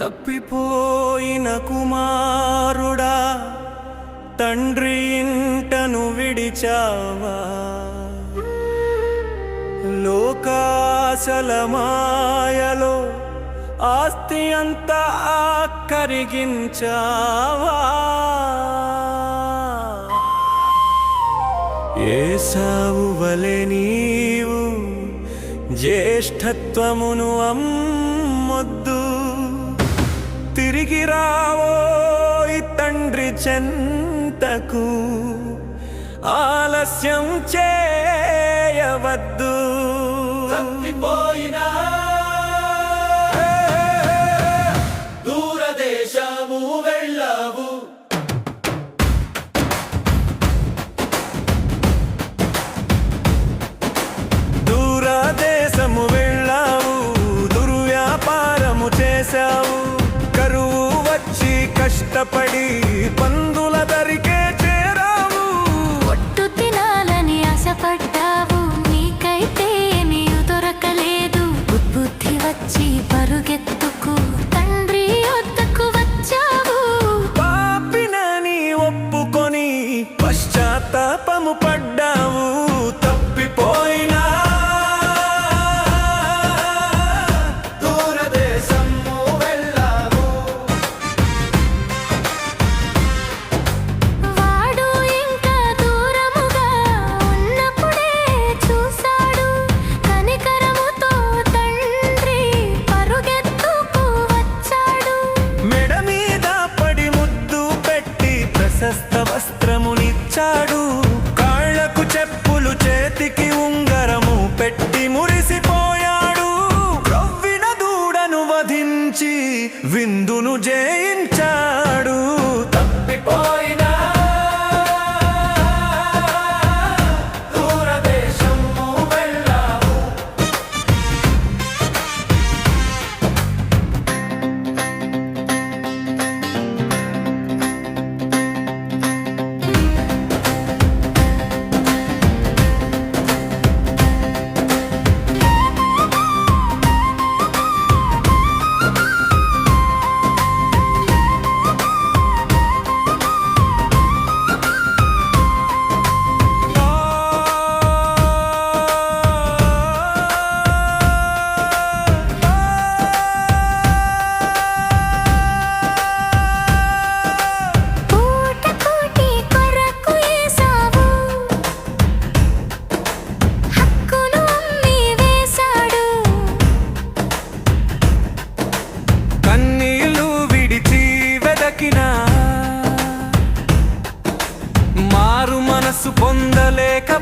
తప్పిపోయిన కుమారుడా తండ్రి ఇంటను విడిచావా? లోకాశల మాయలో ఆస్తి అంతా కరిగించావా? ఏసావు వలె నీవు జ్యేష్ఠత్వమును అమ్మొద్దు. తిరిగి రావో తండ్రి చెంతకు ఆలస్యం చేయవద్దు. దూరదేశము వెళ్ళావు దుర్వ్యాపారము చేశావు. ಕಷ್ಟಪಡಿ ಬಂದು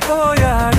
പോയാടി